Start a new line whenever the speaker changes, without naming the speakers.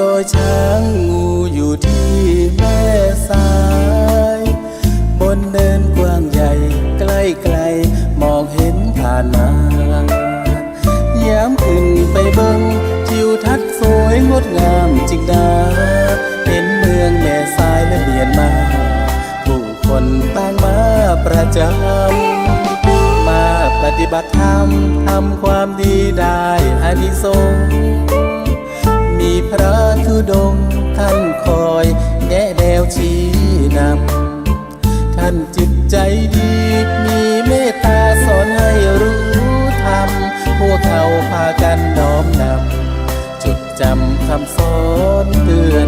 โดยช้างงูอยู่ที่แม่สาย บนเดินกว้างใหญ่ใกล้ไกลมองเห็นผ่านมายามขึ้นไปเบิ่งทิวทัศน์สวยงดงามจิกดา เห็นเมืองแม่สายและเบียนมา ผู้คนต่างมาประจำมาปฏิบัติธรรมทำความดีได้อานิสงส์ ดงท่านคอยแนะแนวชี้นำ ท่านจิตใจดี มีเมตตาสอนให้รู้ธรรม พวกเขาพากันน้อมนำ จุดจำคำสอนเตือน